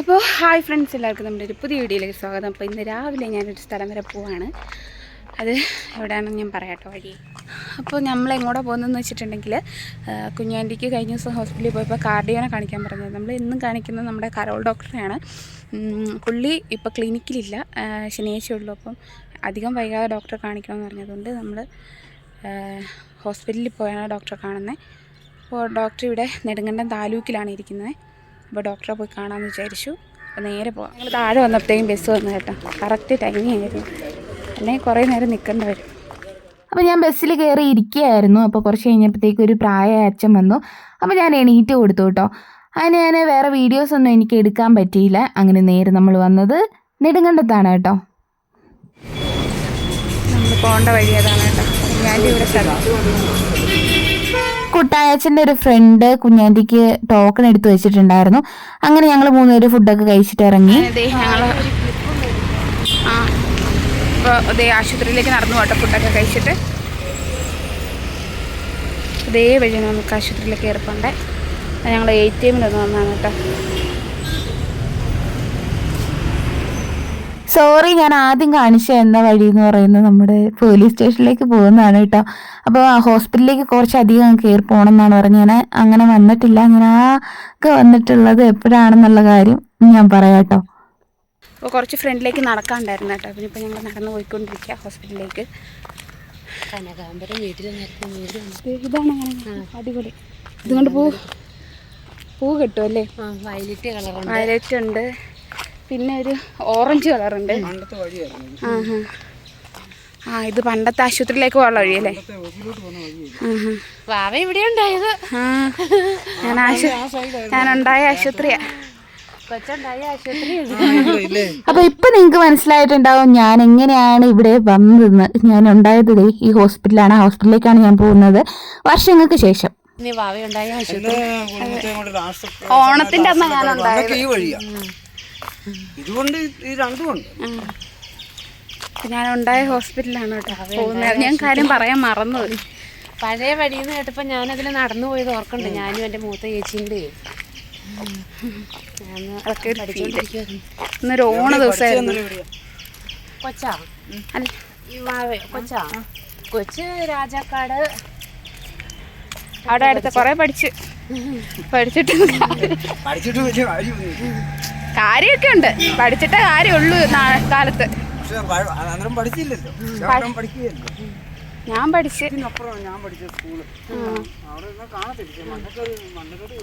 അപ്പോൾ hi friends എല്ലാവർക്കും നമ്മുടെ ഒരു പുതിയ വീഡിയോയിലേക്ക് സ്വാഗതം. അപ്പോൾ ഇന്ന് രാവിലെ ഞാനൊരു സ്ഥലം വരെ പോവാണ്. അത് എവിടെയാണെന്ന് ഞാൻ പറയാട്ടോ വഴി. അപ്പോൾ നമ്മൾ എങ്ങോട്ടാണ് പോകുന്നതെന്ന് വെച്ചിട്ടുണ്ടെങ്കിൽ കുഞ്ഞാന്റിക്ക് കഴിഞ്ഞ ദിവസം ഹോസ്പിറ്റലിൽ പോയപ്പോൾ കാർഡിയോനെ കാണിക്കാൻ പറഞ്ഞത്. നമ്മൾ എന്നും കാണിക്കുന്നത് നമ്മുടെ കരോൾ ഡോക്ടറെയാണ് പുള്ളി ഇപ്പോൾ ക്ലിനിക്കിലില്ല ആ, ശനിയാഴ്ച ഉള്ളൂ. അപ്പം അധികം വൈകാതെ ഡോക്ടറെ കാണിക്കണമെന്ന് പറഞ്ഞതുകൊണ്ട് നമ്മൾ ഹോസ്പിറ്റലിൽ പോയാണ് ഡോക്ടറെ കാണുന്നത്. അപ്പോൾ ഡോക്ടർ ഇവിടെ നെടുങ്കണ്ടം താലൂക്കിലാണ് ഇരിക്കുന്നത്. അപ്പോൾ ഡോക്ടറെ പോയി കാണാമെന്ന് വിചാരിച്ചു. അപ്പോൾ നേരെ പോകാം ഞങ്ങൾ താഴെ വന്നപ്പോഴത്തേക്കും ബസ് വന്നു കേട്ടോ. കറക്റ്റ് ടൈമിംഗ് ആയിരുന്നു. അല്ലെങ്കിൽ കുറേ നേരം നിൽക്കേണ്ടി വരും. അപ്പോൾ ഞാൻ ബസ്സിൽ കയറി ഇരിക്കുകയായിരുന്നു. അപ്പോൾ കുറച്ച് കഴിഞ്ഞപ്പോഴത്തേക്ക് ഒരു പ്രായമായ അച്ഛൻ വന്നു. അപ്പോൾ ഞാൻ എണീറ്റ് കൊടുത്തു കേട്ടോ. അതിന് ഞാൻ വേറെ വീഡിയോസ് ഒന്നും എനിക്ക് എടുക്കാൻ പറ്റിയില്ല. അങ്ങനെ നേരെ നമ്മൾ വന്നത് നെടുങ്കണ്ടത്താണ് കേട്ടോ. നമ്മൾ പോകേണ്ട വഴി അതാണ് കേട്ടോ. ഞാൻ ഇവിടെ സ്ഥലം കുട്ടായച്ചന്റെ ഒരു ഫ്രണ്ട് കുഞ്ഞാന്റിക്ക് ടോക്കൺ എടുത്തു വെച്ചിട്ടുണ്ടായിരുന്നു. അങ്ങനെ ഞങ്ങൾ മൂന്നുപേര് ഫുഡൊക്കെ കഴിച്ചിട്ട് ഇറങ്ങി. ആശുപത്രിയിലേക്ക് നടന്നു പോട്ടെ ഫുഡൊക്കെ കഴിച്ചിട്ട്. ഇതേ വഴി നമുക്ക് ആശുപത്രിയിലേക്ക് ഏർപ്പണ്ടേ ഞങ്ങൾ എ ടി എമ്മിലൊന്ന് വന്നാണ് കേട്ടോ. സോറി ഞാൻ ആദ്യം കാണിച്ച എന്ന വഴി എന്ന് പറയുന്നത് നമ്മുടെ പോലീസ് സ്റ്റേഷനിലേക്ക് പോകുന്നതാണ് കേട്ടോ. അപ്പോൾ ആ ഹോസ്പിറ്റലിലേക്ക് കുറച്ചധികം കയറി പോകണം എന്നാണ് പറഞ്ഞത്. ഞാൻ അങ്ങനെ വന്നിട്ടില്ല. ഞാൻ ആകെ വന്നിട്ടുള്ളത് എപ്പോഴാണെന്നുള്ള കാര്യം ഞാൻ പറയാം കേട്ടോ. അപ്പോൾ കുറച്ച് ഫ്രണ്ടിലേക്ക് നടക്കാണ്ടായിരുന്നു കേട്ടോ. പിന്നെ ഇപ്പോൾ ഞങ്ങൾ നടന്നു പോയിക്കൊണ്ടിരിക്കുക ഹോസ്പിറ്റലിലേക്ക് കനകാമ്പരം വീട്ടിൽ ഇതാണ് അങ്ങനെ. അടിപൊളി. ഇതുകൊണ്ട് പൂ പൂ കിട്ടും അല്ലേ? വയലറ്റ് കളറുണ്ട്. വയലറ്റ് ഉണ്ട്. പിന്നെ ഒരു ഓറഞ്ച് കളറുണ്ട്. ആ ഇത് പണ്ടത്തെ ആശുപത്രിയിലേക്ക് പോകാനുള്ള വഴിയല്ലേ. വാവ ഇവിടെ ഉണ്ടായത്. ഞാൻ ഞാൻ ഉണ്ടായ ഞാനുണ്ടായ ആശുപത്രിയാ. അപ്പൊ ഇപ്പൊ നിങ്ങക്ക് മനസ്സിലായിട്ടുണ്ടാവും ഞാൻ എങ്ങനെയാണ് ഇവിടെ വന്നതെന്ന് ഞാൻ ഉണ്ടായത് ഈ ഹോസ്പിറ്റലാണ് ആ ഹോസ്പിറ്റലിലേക്കാണ് ഞാൻ പോകുന്നത്. വർഷങ്ങൾക്ക് ശേഷം. ഇനി വാവ ഉണ്ടായ ആശുപത്രി ഓണത്തിന്റെ അമ്മ ഞാൻ ഉണ്ടായത് ഈ വഴിയാ. ഇതുകൊണ്ട് ഈ രണ്ടുമുണ്ട് ഞാൻ ഉണ്ടായ ഹോസ്പിറ്റലാണ് കേട്ടോ പോകുന്നത്. ഞാൻ കാര്യം പറയാൻ മറന്നു പഴയ വഴിന്ന് കേട്ടപ്പോ ഞാനതിൽ നടന്നു പോയത് ഓർക്കണ്ട്. ഞാനും എന്റെ മൂത്ത ചേച്ചിന്റെ അതൊക്കെ ഒരു ഇന്നൊരു ഓണ ദിവസമായിരുന്നു. കൊച്ചാ? കൊച്ചാ? കൊച്ച് രാജാക്കാട്. അവിടെ അടുത്ത് കുറെ പഠിച്ച്. പഠിച്ചിട്ട് പഠിച്ചിട്ട് വലിയ കാര്യമൊന്നും കാര്യമൊക്കെ ഉണ്ട്. പഠിച്ചിട്ടേ കാര്യമുള്ളൂ കാലത്ത്. ഞാൻ പഠിച്ച്. ഇതിനപ്പുറം ഞാൻ പഠിച്ച സ്കൂൾ. അവിടെ നിന്ന് കാണത്തില്ല. മണ്ണക്കറി മണ്ണക്കറി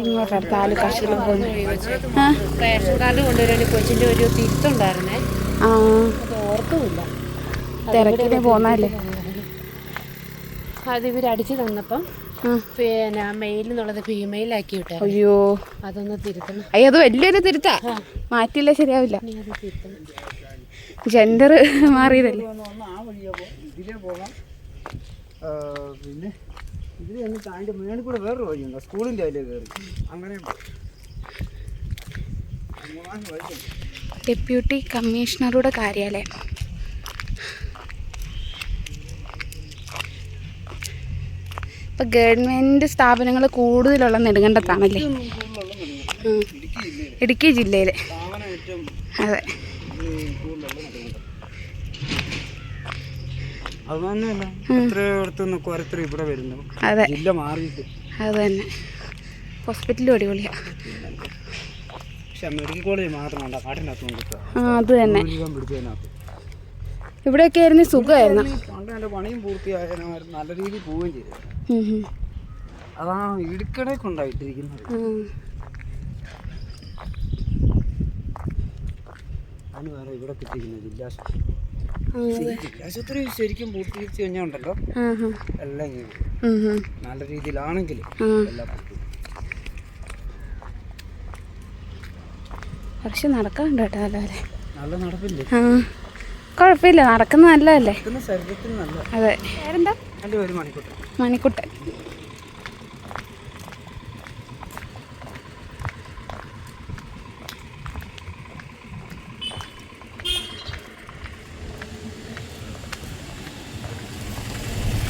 ഇങ്ങോട്ടാണ് താലൂക്ക് ആശുപത്രി പോകുന്നത് ആ റേഷൻ കാർഡ് കൊണ്ടുവരാൻ കൊച്ചിന്റെ ഒരു തിരുത്തുണ്ടായിരുന്നേ. ആ. ഇവരടിച്ചു തിരക്കിന് പോന്നല്ലേ അത് ഇവർ തന്നപ്പം പിന്നെ മെയിൽ എന്നുള്ളത് ഫീമെയിൽ ആക്കി വിട്ടു അയ്യോ. അതൊന്ന് തിരുത്തണം. അയ്യോ അത് വലിയൊരു തിരുത്താ. മാറ്റില്ല ശരിയാവില്ല. ജെൻഡർ മാറിയതല്ലേ? ഒന്ന് ആ വഴിയാ പോ ഇതിലേ പോകാം പിന്നെ ഇതിൽ ഒന്ന് താണ്ടി മേളിൽ കൂടെ വേറൊരു വഴിയുണ്ട് സ്കൂളിന്റെ അതിലേ കയറി അങ്ങനെ ഡെപ്യൂട്ടി കമ്മീഷണറുടെ കാര്യാലയം. ഇപ്പൊ ഗവൺമെന്റ് സ്ഥാപനങ്ങൾ കൂടുതലുള്ള നെടുങ്കണ്ടത്താണല്ലേ ഇടുക്കി ജില്ലയിൽ അതെ. അത് അതെ. തന്നെ. ഹോസ്പിറ്റലും അടിപൊളിയാ. പക്ഷെ മാത്രം വേണ്ട കാട്ടിനകത്ത് ആ അത് തന്നെ. ഇവിടെയൊക്കെ ആയിരുന്നു സുഖമായിരുന്നു. പണ്ട് എന്റെ പണിയും പൂർത്തിയായതിനായിരുന്നു നല്ല രീതിയിൽ പോവുകയും ചെയ്തു. അതാണ് ഇടുക്കടെ കൊണ്ടായിട്ടിരിക്കുന്നത് അതിന് വേറെ ഇവിടെ കിട്ടിയിരിക്കുന്നത് ജില്ലാശുപത്രി ജില്ലാശുപത്രി ശരിക്കും പൂർത്തീകരിച്ച് കഴിഞ്ഞാൽ ഉണ്ടല്ലോ. എല്ലാം ഇങ്ങനെ. നല്ല രീതിയിലാണെങ്കിൽ. എല്ലാം പക്ഷെ നടക്കാണ്ട് കേട്ടോ അല്ലേ നല്ല നടപ്പില്ലേ? കുഴപ്പമില്ല നടക്കുന്നത് നല്ലതല്ലേ? അതെ. പേരെന്താ? മണിക്കുട്ടൻ.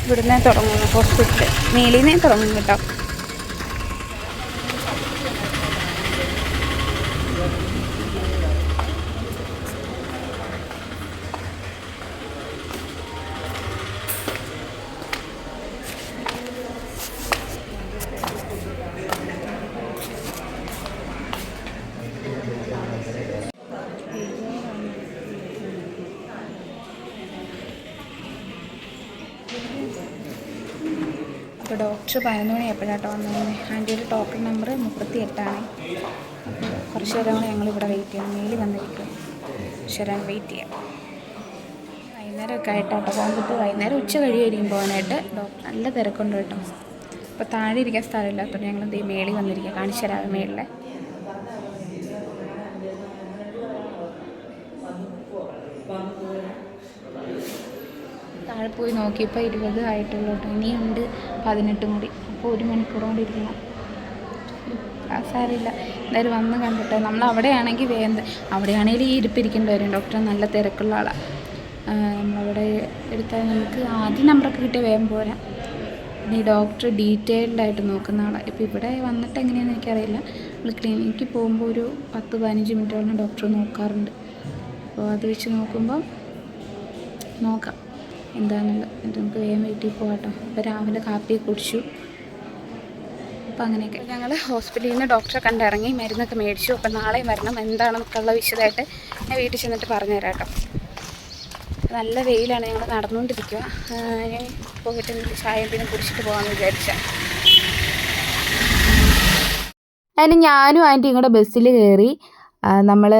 ഇവിടുന്ന് തുടങ്ങുന്നു. ഹോസ്പിറ്റൽ മേലിന്നേ തുടങ്ങും കേട്ടോ. ഡോക്ടർ പതിനൊന്ന് മണി മണിയായപ്പോഴാട്ടോ വന്നത് ആന്റിയുടെ ടോക്കൺ നമ്പർ മുപ്പത്തി എട്ടാണ് അപ്പോൾ കുറച്ച് നേരം ഞങ്ങളിവിടെ വെയിറ്റ് ചെയ്യണം മെയിൽ വന്നിരിക്കും ശരാൻ വെയിറ്റ് ചെയ്യാം. വൈകുന്നേരമൊക്കെ ആയിട്ടാട്ടോ പോകാൻ പറ്റും. വൈകുന്നേരം ഉച്ച കഴിയുമായിരിക്കും പോകാനായിട്ട്. ഡോക്ടർ നല്ല തിരക്കുണ്ട് കേട്ടോ. അപ്പോൾ താഴെ ഇരിക്കാൻ സ്ഥലമില്ലാത്തതുകൊണ്ട് ഞങ്ങൾ ചെയ്യും മേളിൽ വന്നിരിക്കുക. കാണിച്ചു തരാം മേളിലെ. താഴെ പോയി നോക്കിയപ്പോൾ ഇരുപത് ആയിട്ടുള്ളൂ കേട്ടോ. ഇനിയുണ്ട്. പതിനെട്ടും കൂടി അപ്പോൾ ഒരു മണിക്കൂർ കൂടി ഇരിക്കണം സാരമില്ല എന്തായാലും വന്ന് കണ്ടിട്ട് നമ്മൾ അവിടെയാണെങ്കിൽ വേണ്ട അവിടെയാണെങ്കിൽ ഈ ഇരിപ്പിരിക്കേണ്ടി വരും. ഡോക്ടർ നല്ല തിരക്കുള്ള ആളാണ് നമ്മളവിടെ എടുത്താൽ നമുക്ക് ആദ്യം നമ്പറൊക്കെ കിട്ടിയ വേഗം പോരാ. ഈ ഡോക്ടർ ഡീറ്റെയിൽഡ് ആയിട്ട് നോക്കുന്ന ആളാണ് ഇപ്പോൾ ഇവിടെ വന്നിട്ട് എങ്ങനെയാണെന്ന് എനിക്കറിയില്ല. നമ്മൾ ക്ലിനിക്കിൽ പോകുമ്പോൾ ഒരു പത്ത് പതിനഞ്ച് മിനിറ്റോളം ഡോക്ടർ നോക്കാറുണ്ട്. അപ്പോൾ അത് വെച്ച് നോക്കുമ്പോൾ നോക്കാം. എന്താണെന്നുള്ളത് എന്നിട്ട് നമുക്ക് വേഗം വീട്ടിൽ പോകാട്ടോ അപ്പോൾ രാവിലെ കാപ്പി കുടിച്ചു. അപ്പോൾ അങ്ങനെയൊക്കെ. ഞങ്ങൾ ഹോസ്പിറ്റലിൽ നിന്ന് ഡോക്ടറെ കണ്ടിറങ്ങി മരുന്നൊക്കെ മേടിച്ചു. അപ്പോൾ നാളെ വരണം. എന്താണെന്നൊക്കെയുള്ള വിശദമായിട്ട് ഞാൻ വീട്ടിൽ ചെന്നിട്ട് പറഞ്ഞുതരാം കേട്ടോ നല്ല വെയിലാണ് ഞങ്ങൾ നടന്നുകൊണ്ടിരിക്കുക. ഞാൻ പോയിട്ട് ചായ പിന്നെ കുടിച്ചിട്ട് പോകാമെന്ന് വിചാരിച്ചാൽ അതിന് ഞാനും ആന്റി ഇങ്ങോട്ട് ബസ്സിൽ കയറി നമ്മൾ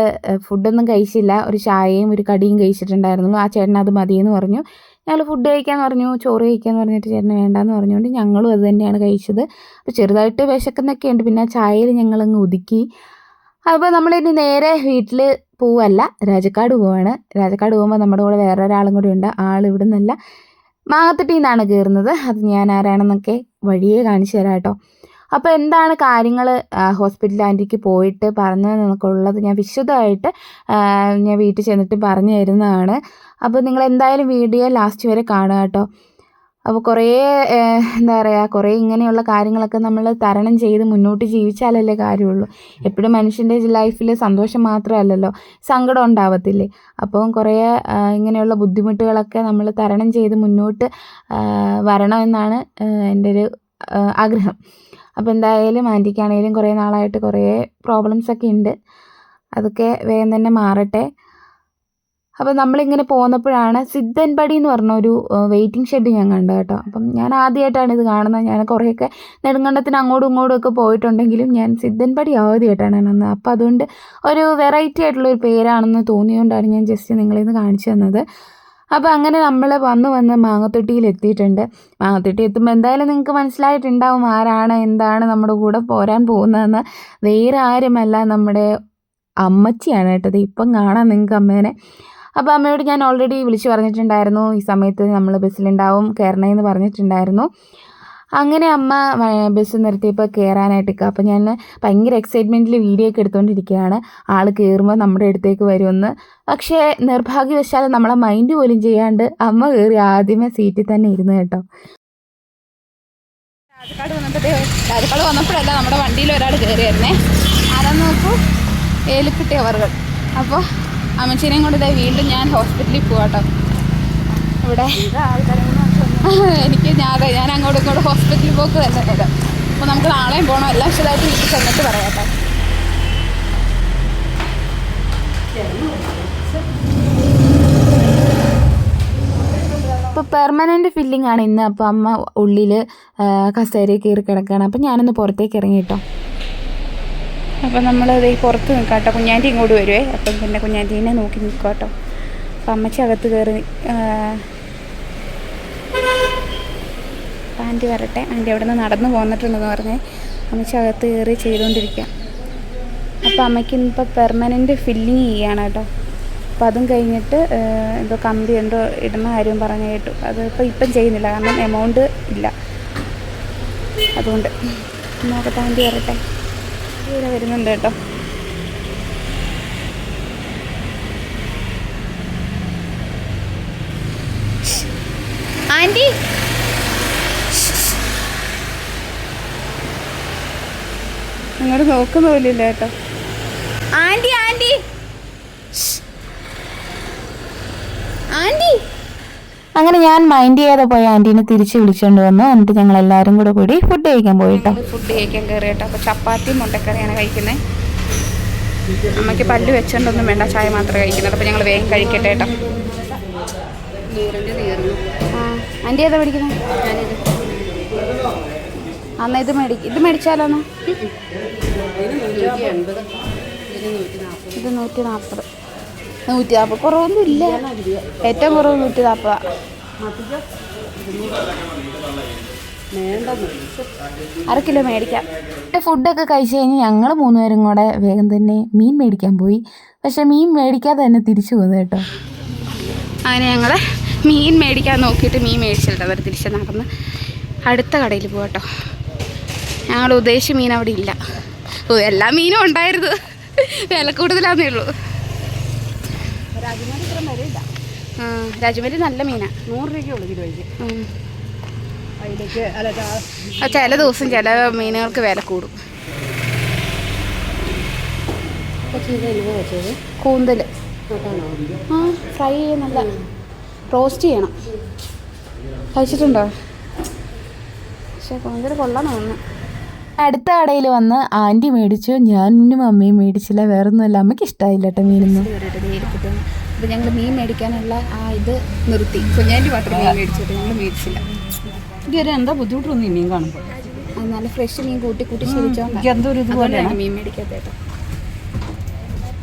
ഫുഡൊന്നും കഴിച്ചില്ല. ഒരു ചായയും ഒരു കടിയും കഴിച്ചിട്ടുണ്ടായിരുന്നു. ആ ചേട്ടൻ അത് മതിയെന്ന് പറഞ്ഞു. ഞങ്ങൾ ഫുഡ് കഴിക്കാമെന്ന് പറഞ്ഞു ചോറ് കഴിക്കാമെന്ന് പറഞ്ഞിട്ട് ചേട്ടന് വേണ്ടാന്ന് പറഞ്ഞുകൊണ്ട് ഞങ്ങളും അത് തന്നെയാണ് കഴിച്ചത്. അപ്പോൾ ചെറുതായിട്ട് വിശക്കുന്നൊക്കെ ഉണ്ട് പിന്നെ ചായയിൽ ഞങ്ങളങ്ങ് ഒതുക്കി. അപ്പോൾ നമ്മളിനി നേരെ വീട്ടിൽ പോവല്ല രാജക്കാട് പോവാണ്. രാജക്കാട് പോകുമ്പോൾ നമ്മുടെ കൂടെ വേറെ ഒരാളും കൂടി ഉണ്ട് ആൾ ഇവിടെ നിന്നല്ല മാങ്ങത്തട്ടിന്നാണ് കയറുന്നത് അത് ഞാൻ ആരാണെന്നൊക്കെ വഴിയേ കാണിച്ചു തരാം കേട്ടോ. അപ്പോൾ എന്താണ് കാര്യങ്ങൾ ഹോസ്പിറ്റൽ ആന്റിക്ക് പോയിട്ട് പറഞ്ഞു നിനക്കുള്ളത് ഞാൻ വിശദമായിട്ട് ഞാൻ വീട്ടിൽ ചെന്നിട്ട് പറഞ്ഞു തരുന്നതാണ്. അപ്പോൾ നിങ്ങൾ എന്തായാലും വീഡിയോ ലാസ്റ്റ് വരെ കാണുക കേട്ടോ. അപ്പോൾ കുറേ എന്താ പറയുക കുറേ ഇങ്ങനെയുള്ള കാര്യങ്ങളൊക്കെ നമ്മൾ തരണം ചെയ്ത് മുന്നോട്ട് ജീവിച്ചാലല്ലേ കാര്യമുള്ളൂ. എപ്പോഴും മനുഷ്യന്റെ ലൈഫിൽ സന്തോഷം മാത്രമല്ലല്ലോ സങ്കടം ഉണ്ടാവത്തില്ലേ? അപ്പോൾ കുറേ ഇങ്ങനെയുള്ള ബുദ്ധിമുട്ടുകളൊക്കെ നമ്മൾ തരണം ചെയ്ത് മുന്നോട്ട് വരണമെന്നാണ് എന്റെ ഒരു ആഗ്രഹം. അപ്പോൾ എന്തായാലും ആന്റിക്കാണേലും കുറേ നാളായിട്ട് കുറേ പ്രോബ്ലംസ് ഒക്കെ ഉണ്ട് അതൊക്കെ വേഗം തന്നെ മാറട്ടെ. അപ്പോൾ നമ്മളിങ്ങനെ പോന്നപ്പോഴാണ് സിദ്ധൻപടി എന്ന് പറഞ്ഞ ഒരു വെയിറ്റിംഗ് ഷെഡ് ഞാൻ കണ്ടു കേട്ടോ. അപ്പം ഞാൻ ആദ്യമായിട്ടാണ് ഇത് കാണുന്നത്. ഞാൻ കുറേയൊക്കെ നെടുങ്കണ്ടത്തിന് അങ്ങോട്ടും ഇങ്ങോട്ടും ഒക്കെ പോയിട്ടുണ്ടെങ്കിലും ഞാൻ സിദ്ധൻപടി ആദ്യമായിട്ടാണ് കാണുന്നത്. അപ്പോൾ അതുകൊണ്ട് ഒരു വെറൈറ്റി ആയിട്ടുള്ളൊരു പേരാണെന്ന് തോന്നിയതുകൊണ്ടാണ് ഞാൻ ജസ്റ്റ് നിങ്ങളിന്ന് കാണിച്ചു തന്നത്. അപ്പോൾ അങ്ങനെ നമ്മൾ വന്ന് വന്ന് മാങ്ങത്തൊട്ടിയിൽ എത്തിയിട്ടുണ്ട്. മാങ്ങത്തൊട്ടി എത്തുമ്പോൾ എന്തായാലും നിങ്ങൾക്ക് മനസ്സിലായിട്ടുണ്ടാവും ആരാണ് എന്താണ് നമ്മുടെ കൂടെ പോരാൻ പോകുന്നതെന്ന്. വേറെ ആരുമല്ല നമ്മുടെ അമ്മച്ചിയാണ് കേട്ടത്. ഇപ്പം കാണാം നിങ്ങൾക്ക് അമ്മേനെ. അപ്പോൾ അമ്മയോട് ഞാൻ ഓൾറെഡി വിളിച്ചു പറഞ്ഞിട്ടുണ്ടായിരുന്നു. ഈ സമയത്ത് നമ്മൾ ബസ്സിലുണ്ടാവും കയറണമെന്ന് പറഞ്ഞിട്ടുണ്ടായിരുന്നു. അങ്ങനെ അമ്മ ബസ് നിർത്തിയപ്പോൾ കയറാനായിട്ട് നിൽക്കുക അപ്പോൾ ഞാൻ ഭയങ്കര എക്സൈറ്റ്മെന്റിൽ വീഡിയോ ഒക്കെ എടുത്തുകൊണ്ടിരിക്കുകയാണ് ആൾ കയറുമ്പോൾ നമ്മുടെ അടുത്തേക്ക് വരുമെന്ന്. പക്ഷേ നിർഭാഗ്യവശാൽ നമ്മളെ മൈൻഡ് പോലും ചെയ്യാണ്ട് അമ്മ കയറി ആദ്യമേ സീറ്റിൽ തന്നെ ഇരുന്ന് കേട്ടോ. രാജക്കാട് വന്നപ്പോഴേ രാജക്കാട് വന്നപ്പോഴല്ല നമ്മുടെ വണ്ടിയിൽ ഒരാൾ കയറിയായിരുന്നേ ആരാന്ന് നോക്കൂ? ഏലിക്കുട്ടി അവർകൾ. അപ്പോൾ അമ്മച്ചീനെയും കൊണ്ട് വീണ്ടും ഞാൻ ഹോസ്പിറ്റലിൽ പോവാട്ടോ. ഇവിടെ എനിക്ക് ഞാൻ അതെ ഞാൻ അങ്ങോട്ടും ഇങ്ങോട്ടും ഹോസ്പിറ്റലിൽ പോക്ക് തന്നെ വരാം അപ്പോൾ നമുക്ക് നാളെയും പോകണം എല്ലാം വിശദമായിട്ട് വീട്ടിൽ ചെന്നിട്ട് പറയാട്ടെ ഇപ്പോൾ പെർമനന്റ് ഫില്ലിംഗ് ആണ് ഇന്ന്. അപ്പോൾ അമ്മ ഉള്ളിൽ കസേരയിൽ കയറി കിടക്കുകയാണ് അപ്പോൾ ഞാനൊന്ന് പുറത്തേക്ക് ഇറങ്ങി കേട്ടോ. അപ്പോൾ നമ്മൾ ഈ പുറത്ത് നിൽക്കാം കേട്ടോ. കുഞ്ഞാന്റി ഇങ്ങോട്ട് വരുവേ. അപ്പം പിന്നെ കുഞ്ഞാന്റീനെ നോക്കി നിൽക്കാം കേട്ടോ. അപ്പം അമ്മച്ചി അകത്ത് കയറി അപ്പം ആന്റി വരട്ടെ. ആന്റി അവിടെ നിന്ന് നടന്നു പോന്നിട്ടുണ്ടെന്ന് പറഞ്ഞ് അമ്മച്ചി അകത്ത് കയറി ചെയ്തുകൊണ്ടിരിക്കുക അപ്പോൾ അമ്മയ്ക്ക് ഇന്നിപ്പോൾ പെർമനന്റ് ഫില്ലിങ് ചെയ്യുകയാണ് കേട്ടോ. അപ്പോൾ അതും കഴിഞ്ഞിട്ട് എന്തോ കമ്പി എന്തോ ഇടുന്ന കാര്യം പറഞ്ഞു കേട്ടു. അത് ഇപ്പം ഇപ്പം ചെയ്യുന്നില്ല. കാരണം എമൗണ്ട് ഇല്ല. അതുകൊണ്ട്. നോക്കട്ടെ ആന്റി വരട്ടെ. ഇവിടെ വരുന്നുണ്ട് കേട്ടോ. ആന്റി അങ്ങോട്ട് നോക്കുന്ന പോലില്ല കേട്ടോ. Aunty aunty. ആന്റി. അങ്ങനെ ഞാൻ മൈൻഡ് ചെയ്യാതെ പോയ ആന്റീനെ തിരിച്ച് വിളിച്ചുകൊണ്ട് വന്നു. എന്നിട്ട് ഞങ്ങൾ എല്ലാവരും കൂടെ കൂടി ഫുഡ് കഴിക്കാൻ പോയിട്ടോ ഫുഡ് കഴിക്കാൻ കയറി കേട്ടോ. അപ്പോൾ ചപ്പാത്തി മുട്ടക്കറിയാണ് കഴിക്കുന്നത് അമ്മയ്ക്ക് പല്ല് വെച്ചോണ്ടൊന്നും വേണ്ട. ചായ മാത്രമേ കഴിക്കുന്നത് അപ്പോൾ ഞങ്ങൾ വേഗം കഴിക്കട്ടെ കേട്ടോ. ആന്റി ഏതാ പഠിക്കുന്നത് ഞാനിത്. അന്ന് ഇത് മേടിക്ക ഇത് മേടിച്ചാലോന്ന്? നാൽപ്പത് ഇത് നൂറ്റി നാൽപ്പത് നൂറ്റി നാൽപ്പത് കുറവൊന്നും ഇല്ല. ഏറ്റവും കുറവ് നൂറ്റി നാൽപ്പത് അര കിലോ മേടിക്കാം. ഫുഡൊക്കെ കഴിച്ച് കഴിഞ്ഞ് ഞങ്ങൾ മൂന്നുപേരും കൂടെ വേഗം തന്നെ മീൻ മേടിക്കാൻ പോയി. പക്ഷെ മീൻ മേടിക്കാതെ തന്നെ തിരിച്ചു പോന്നു കേട്ടോ. അങ്ങനെ ഞങ്ങൾ മീൻ മേടിക്കാൻ നോക്കിയിട്ട് മീൻ മേടിച്ചിട്ടുണ്ട്. അവർ തിരിച്ച് നടന്ന് അടുത്ത കടയിൽ പോകട്ടോ ഞങ്ങൾ ഉദ്ദേശിച്ച മീൻ അവിടെ ഇല്ല. ഓ എല്ലാ മീനും ഉണ്ടായിരുന്നു. വില കൂടുതലാന്നേ ഉള്ളൂ. ആ, രാജമലി നല്ല മീനാണ് നൂറ് രൂപയ്ക്കുള്ളൂ കിലോയ്ക്ക്. ചില ദിവസം ചില മീനുകൾക്ക് വില കൂടും. കൂന്തൽ ആ ഫ്രൈ നല്ല റോസ്റ്റ് ചെയ്യണം. കഴിച്ചിട്ടുണ്ടോ? പക്ഷേ കൂന്തൽ കൊള്ളാൻ തോന്നുന്നു. അടുത്ത കടയിൽ വന്ന് ആന്റി മേടിച്ചു ഞാനും അമ്മയും മേടിച്ചില്ല വേറെ ഒന്നുമല്ല അമ്മയ്ക്ക് ഇഷ്ടമായില്ല കേട്ടോ മീനൊന്നും അപ്പോൾ ഞങ്ങൾ മീൻ മേടിക്കാനുള്ള ആ ഇത് നിർത്തി. കുഞ്ഞാന്റെ മാത്രം മീൻ മേടിച്ചിട്ട് ഞങ്ങൾ മേടിച്ചില്ല. ഇതുവരെ എന്താ ബുദ്ധിമുട്ട് തോന്നി മീൻ കാണുമ്പോൾ? നല്ല ഫ്രഷ് മീൻ കൂട്ടി കൂട്ടി ശീലിച്ചോണ്ട്. എനിക്ക് എന്തോ ഒരു മീൻ മേടിക്കാത്തേട്ടോ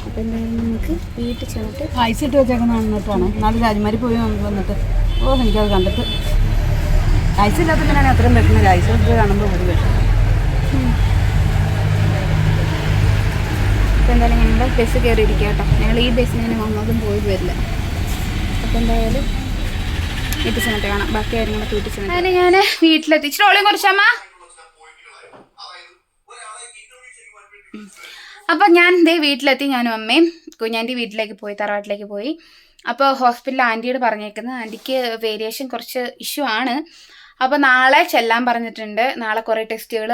അപ്പോൾ എന്തായാലും നമുക്ക് വീട്ടിൽ ചെന്നിട്ട് ഐസ് ഇട്ട് വെച്ചേക്കുന്ന എന്നിട്ടാണ് നാല് രാജമാരി പോയി വന്നിട്ട് ഓ എനിക്കത് കണ്ടിട്ട്. ഐസ് ഇല്ലാത്ത പിന്നെ അത്രയും വെക്കുന്നില്ല ഐസ് ഇട്ട് കാണുമ്പോൾ ഒരു വിഷം അപ്പോൾ എന്തായാലും ഞങ്ങൾ ബസ് കയറിയിരിക്കുക കേട്ടോ. ഞങ്ങൾ ഈ ബസ്സിന് തന്നെ വന്നതും പോയി വരില്ല. അപ്പോൾ എന്തായാലും വീട്ടിൽ കാണാം. ബാക്കി കാര്യങ്ങളൊക്കെ വീട്ടിൽ അങ്ങനെ ഞാൻ വീട്ടിലെത്തി. ഇച്ചിരി കുറച്ചമ്മ അപ്പോൾ ഞാൻ ദേ വീട്ടിലെത്തി ഞാനും അമ്മയും കുഞ്ഞാന്റെ വീട്ടിലേക്ക് പോയി തറവാട്ടിലേക്ക് പോയി. അപ്പോൾ ഹോസ്പിറ്റലിൽ ആന്റിയോട് പറഞ്ഞേക്കുന്നത്. ആന്റിക്ക് വേരിയേഷൻ കുറച്ച് ഇഷ്യൂ ആണ്. അപ്പോൾ നാളെ ചെല്ലാൻ പറഞ്ഞിട്ടുണ്ട്. നാളെ കുറേ ടെസ്റ്റുകൾ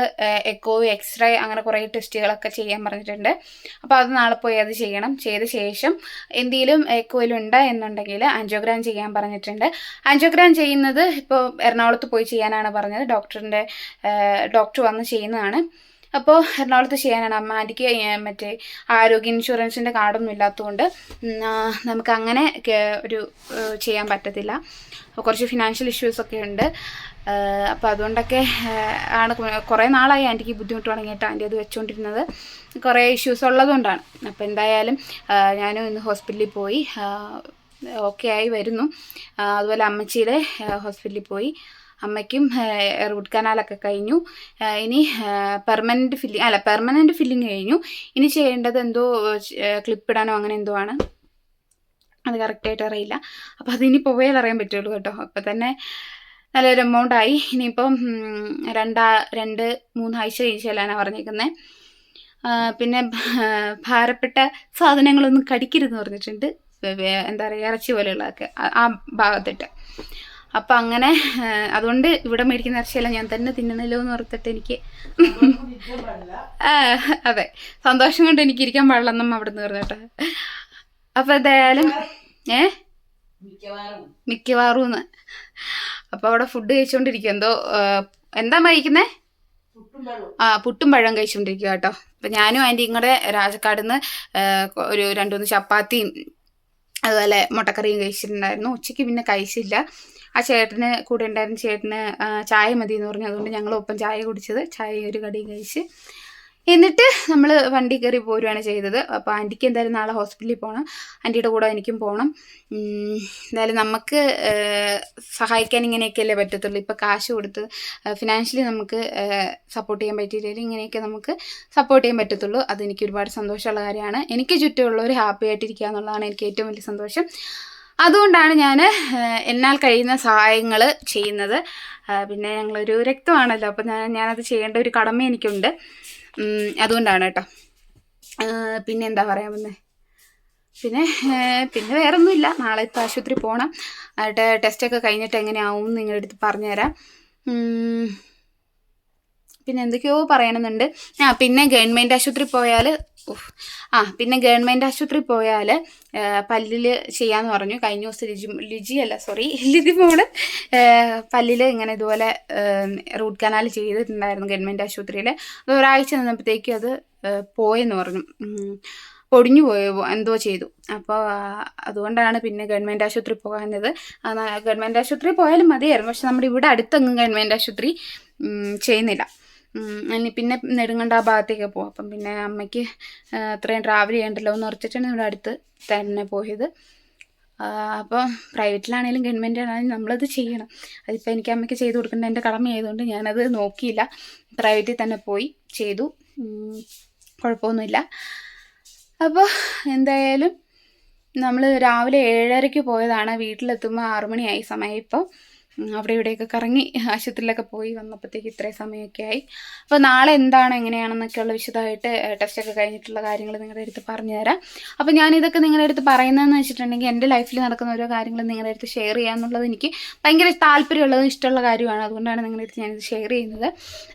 എക്കോ എക്സ്റേ അങ്ങനെ കുറേ ടെസ്റ്റുകളൊക്കെ ചെയ്യാൻ പറഞ്ഞിട്ടുണ്ട്. അപ്പോൾ അത് നാളെ പോയി അത് ചെയ്യണം. ചെയ്ത ശേഷം എന്തെങ്കിലും എക്കോയിലുണ്ട് എന്നുണ്ടെങ്കിൽ ആൻജിയോഗ്രാം ചെയ്യാൻ പറഞ്ഞിട്ടുണ്ട്. ആൻജിയോഗ്രാം ചെയ്യുന്നത് ഇപ്പോൾ എറണാകുളത്ത് പോയി ചെയ്യാനാണ് പറഞ്ഞത്. ഡോക്ടറിന്റെ ഡോക്ടർ വന്ന് ചെയ്യുന്നതാണ്. അപ്പോൾ എറണാകുളത്ത് ചെയ്യാനാണ്. അമ്മ ആന്റിക്ക് മറ്റേ ആരോഗ്യ ഇൻഷുറൻസിന്റെ കാർഡൊന്നും ഇല്ലാത്തതുകൊണ്ട് നമുക്ക് അങ്ങനെ ഒരു ചെയ്യാൻ പറ്റത്തില്ല. കുറച്ച് ഫിനാൻഷ്യൽ ഇഷ്യൂസൊക്കെ ഉണ്ട്. അപ്പോൾ അതുകൊണ്ടൊക്കെ ആണ് കുറേ നാളായി ആന്റിക്ക് ബുദ്ധിമുട്ട് തുടങ്ങിയിട്ട് ആന്റി അത് വെച്ചുകൊണ്ടിരുന്നത് കുറേ ഇഷ്യൂസ് ഉള്ളതുകൊണ്ടാണ്. അപ്പോൾ എന്തായാലും ഞാനും ഇന്ന് ഹോസ്പിറ്റലിൽ പോയി ഓക്കെ ആയി വരുന്നു. അതുപോലെ അമ്മച്ചിയുടെ ഹോസ്പിറ്റലിൽ പോയി. അമ്മയ്ക്കും റൂട്ട് കനാലൊക്കെ കഴിഞ്ഞു. ഇനി പെർമനന്റ് ഫില്ലിങ് അല്ല പെർമനന്റ് ഫില്ലിങ് കഴിഞ്ഞു. ഇനി ചെയ്യേണ്ടത് എന്തോ ക്ലിപ്പ് ഇടാനോ അങ്ങനെ എന്തോ ആണ്. അത് കറക്റ്റായിട്ട് അറിയില്ല. അപ്പോൾ അതിനി പോയാൽ അറിയാൻ പറ്റുള്ളൂ കേട്ടോ. അപ്പോൾ തന്നെ നല്ലൊരു എമൗണ്ട് ആയി. ഇനിയിപ്പം രണ്ടാ രണ്ട് മൂന്നാഴ്ച കഴിഞ്ഞ് ചെല്ലാനാണ് പറഞ്ഞേക്കുന്നത് പിന്നെ ഭാരപ്പെട്ട സാധനങ്ങളൊന്നും കടിക്കരുതെന്ന് പറഞ്ഞിട്ടുണ്ട്. എന്താ പറയുക ഇറച്ചി പോലെയുള്ളതൊക്കെ. ആ- ഭാഗത്തിട്ട്. അപ്പം അങ്ങനെ അതുകൊണ്ട് ഇവിടെ മേടിക്കുന്ന ഇറച്ചിയെല്ലാം ഞാൻ തന്നെ തിന്നണല്ലോ എന്ന് ഓർത്തിട്ട് എനിക്ക് അതെ. സന്തോഷം കൊണ്ട് എനിക്ക് ഇരിക്കാൻ പാടില്ലെന്നും അവിടെ നിന്ന് പറഞ്ഞിട്ട് അപ്പം എന്തായാലും ഏ? മിക്കവാറും എന്ന്. അപ്പോൾ അവിടെ ഫുഡ് കഴിച്ചോണ്ടിരിക്കും എന്തോ എന്താ കഴിക്കുന്നേ? ആ പുട്ടും പഴം കഴിച്ചുകൊണ്ടിരിക്കുക കേട്ടോ. അപ്പം ഞാനും ആന്റിയും ഇങ്ങടെ രാജക്കാട് നിന്ന് ഒരു രണ്ടു മൂന്ന് ചപ്പാത്തിയും അതുപോലെ മുട്ടക്കറിയും കഴിച്ചിട്ടുണ്ടായിരുന്നു. ഉച്ചയ്ക്ക് പിന്നെ കഴിച്ചില്ല. ആ ചേട്ടന് കൂടെ ഉണ്ടായിരുന്ന ചേട്ടന് ചായ മതി എന്ന് പറഞ്ഞു. അതുകൊണ്ട് ഞങ്ങൾ ഒപ്പം ചായ കുടിച്ചത്. ചായ ഒരു കടിയും കഴിച്ച് എന്നിട്ട് നമ്മൾ വണ്ടി കയറി പോരുകയാണ് ചെയ്തത്. അപ്പോൾ ആന്റിക്ക് എന്തായാലും നാളെ ഹോസ്പിറ്റലിൽ പോകണം ആന്റിയുടെ കൂടെ എനിക്കും പോകണം എന്തായാലും നമുക്ക് സഹായിക്കാൻ ഇങ്ങനെയൊക്കെയല്ലേ പറ്റത്തുള്ളൂ. ഇപ്പോൾ കാശ് കൊടുത്ത് ഫിനാൻഷ്യലി നമുക്ക് സപ്പോർട്ട് ചെയ്യാൻ പറ്റിയില്ലെങ്കിൽ ഇങ്ങനെയൊക്കെ നമുക്ക് സപ്പോർട്ട് ചെയ്യാൻ പറ്റത്തുള്ളൂ. അതെനിക്ക് ഒരുപാട് സന്തോഷമുള്ള കാര്യമാണ്. എനിക്ക് ചുറ്റുമുള്ളവർ ഹാപ്പി ആയിട്ടിരിക്കുക എന്നുള്ളതാണ് എനിക്ക് ഏറ്റവും വലിയ സന്തോഷം. അതുകൊണ്ടാണ് ഞാൻ എന്നാൽ കഴിയുന്ന സഹായങ്ങൾ ചെയ്യുന്നത്. പിന്നെ ഞങ്ങളൊരു രക്തമാണല്ലോ. അപ്പം ഞാൻ ഞാനത് ചെയ്യേണ്ട ഒരു കടമ എനിക്കുണ്ട്. അതുകൊണ്ടാണ് കേട്ടോ. പിന്നെ എന്താ പറയാൻ പിന്നെ ഏ, പിന്നെ വേറെ ഒന്നുമില്ല നാളെ ഇപ്പോൾ ആശുപത്രി പോകണം ടെസ്റ്റൊക്കെ കഴിഞ്ഞിട്ട് എങ്ങനെയാവും നിങ്ങളുടെ അടുത്ത് പറഞ്ഞുതരാം. പിന്നെ എന്തൊക്കെയോ പറയണമെന്നുണ്ട് ആ പിന്നെ ഗവൺമെന്റ് ആശുപത്രി പോയാൽ ആ പിന്നെ ഗവൺമെന്റ് ആശുപത്രി പോയാൽ പല്ലിൽ ചെയ്യാന്ന് പറഞ്ഞു. കഴിഞ്ഞ ദിവസം ലിജി ലിജി അല്ല സോറി ലിജി മോൾ പല്ലിൽ ഇങ്ങനെ ഇതുപോലെ റൂട്ട് കനാൽ ചെയ്തിട്ടുണ്ടായിരുന്നു ഗവൺമെന്റ് ആശുപത്രിയിൽ അത് ഒരാഴ്ച നിന്നപ്പോഴത്തേക്കും അത് പോയെന്ന് പറഞ്ഞു. പൊടിഞ്ഞു പോയോ എന്തോ ചെയ്തു. അപ്പോൾ അതുകൊണ്ടാണ് പിന്നെ ഗവൺമെന്റ് ആശുപത്രി പോകാഞ്ഞത്. ഗവൺമെന്റ് ആശുപത്രി പോയാലും മതിയായിരുന്നു. പക്ഷെ നമ്മുടെ ഇവിടെ അടുത്തെങ്ങും ഗവൺമെന്റ് ആശുപത്രി ചെയ്യുന്നില്ല. ഇനി പിന്നെ നെടുങ്കണ്ട ആ ഭാഗത്തേക്ക് പോകും അപ്പം പിന്നെ അമ്മയ്ക്ക് അത്രയും ട്രാവൽ ചെയ്യണ്ടല്ലോ എന്ന് ഉറച്ചിട്ടാണ് ഇവിടെ അടുത്ത് തന്നെ പോയത്. അപ്പോൾ പ്രൈവറ്റിലാണെങ്കിലും ഗവൺമെന്റിലാണെങ്കിലും നമ്മളത് ചെയ്യണം. അതിപ്പോൾ എനിക്ക് അമ്മയ്ക്ക് ചെയ്ത് കൊടുക്കേണ്ട എന്റെ കടമയായതുകൊണ്ട് ഞാനത് നോക്കിയില്ല. പ്രൈവറ്റിൽ തന്നെ പോയി ചെയ്തു. കുഴപ്പമൊന്നുമില്ല. അപ്പോൾ എന്തായാലും നമ്മൾ രാവിലെ ഏഴരയ്ക്ക് പോയതാണ്. വീട്ടിലെത്തുമ്പോൾ ആറുമണിയായി സമയം ഇപ്പോൾ അവിടെ ഇവിടെയൊക്കെ കറങ്ങി ആശുപത്രിയിലൊക്കെ പോയി വന്നപ്പോഴത്തേക്ക് ഇത്രയും സമയമൊക്കെ ആയി. അപ്പോൾ നാളെ എന്താണ് എങ്ങനെയാണെന്നൊക്കെയുള്ള വിശദമായിട്ട് ടെസ്റ്റൊക്കെ കഴിഞ്ഞിട്ടുള്ള കാര്യങ്ങൾ നിങ്ങളുടെ അടുത്ത് പറഞ്ഞു തരാം. അപ്പോൾ ഞാനിതൊക്കെ നിങ്ങളുടെ അടുത്ത് പറയുന്നതെന്ന് വെച്ചിട്ടുണ്ടെങ്കിൽ എന്റെ ലൈഫിൽ നടക്കുന്ന ഓരോ കാര്യങ്ങളും നിങ്ങളുടെ അടുത്ത് ഷെയർ ചെയ്യാമെന്നുള്ളത് എനിക്ക് ഭയങ്കര താല്പര്യമുള്ളതും ഇഷ്ടമുള്ള കാര്യമാണ്. അതുകൊണ്ടാണ് നിങ്ങളുടെ അടുത്ത് ഞാനിത് ഷെയർ ചെയ്യുന്നത്.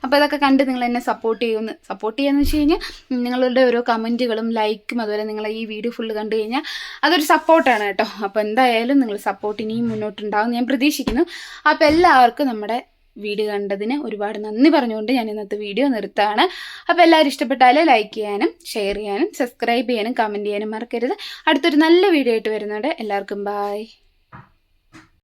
അപ്പോൾ ഇതൊക്കെ കണ്ട് നിങ്ങൾ എന്നെ സപ്പോർട്ട് ചെയ്യുമെന്ന് സപ്പോർട്ട് ചെയ്യാന്ന് വെച്ച് കഴിഞ്ഞാൽ നിങ്ങളുടെ ഓരോ കമന്റുകളും ലൈക്കും അതുപോലെ നിങ്ങൾ ഈ വീഡിയോ ഫുള്ള് കണ്ടു കഴിഞ്ഞാൽ അതൊരു സപ്പോർട്ടാണ് കേട്ടോ. അപ്പോൾ എന്തായാലും നിങ്ങൾ സപ്പോർട്ട് ഇനിയും മുന്നോട്ടുണ്ടാവും ഞാൻ പ്രതീക്ഷിക്കുന്നു. അപ്പോൾ എല്ലാവർക്കും നമ്മുടെ വീഡിയോ കണ്ടതിന് ഒരുപാട് നന്ദി പറഞ്ഞുകൊണ്ട് ഞാൻ ഇന്നത്തെ വീഡിയോ നിർത്താണ്. അപ്പോൾ എല്ലാവരും ഇഷ്ടപ്പെട്ടാൽ ലൈക്ക് ചെയ്യാനും ഷെയർ ചെയ്യാനും സബ്സ്ക്രൈബ് ചെയ്യാനും കമന്റ് ചെയ്യാനും മറക്കരുത്. അടുത്തൊരു നല്ല വീഡിയോ ആയിട്ട് വരുന്നുണ്ട് എല്ലാവർക്കും ബായ്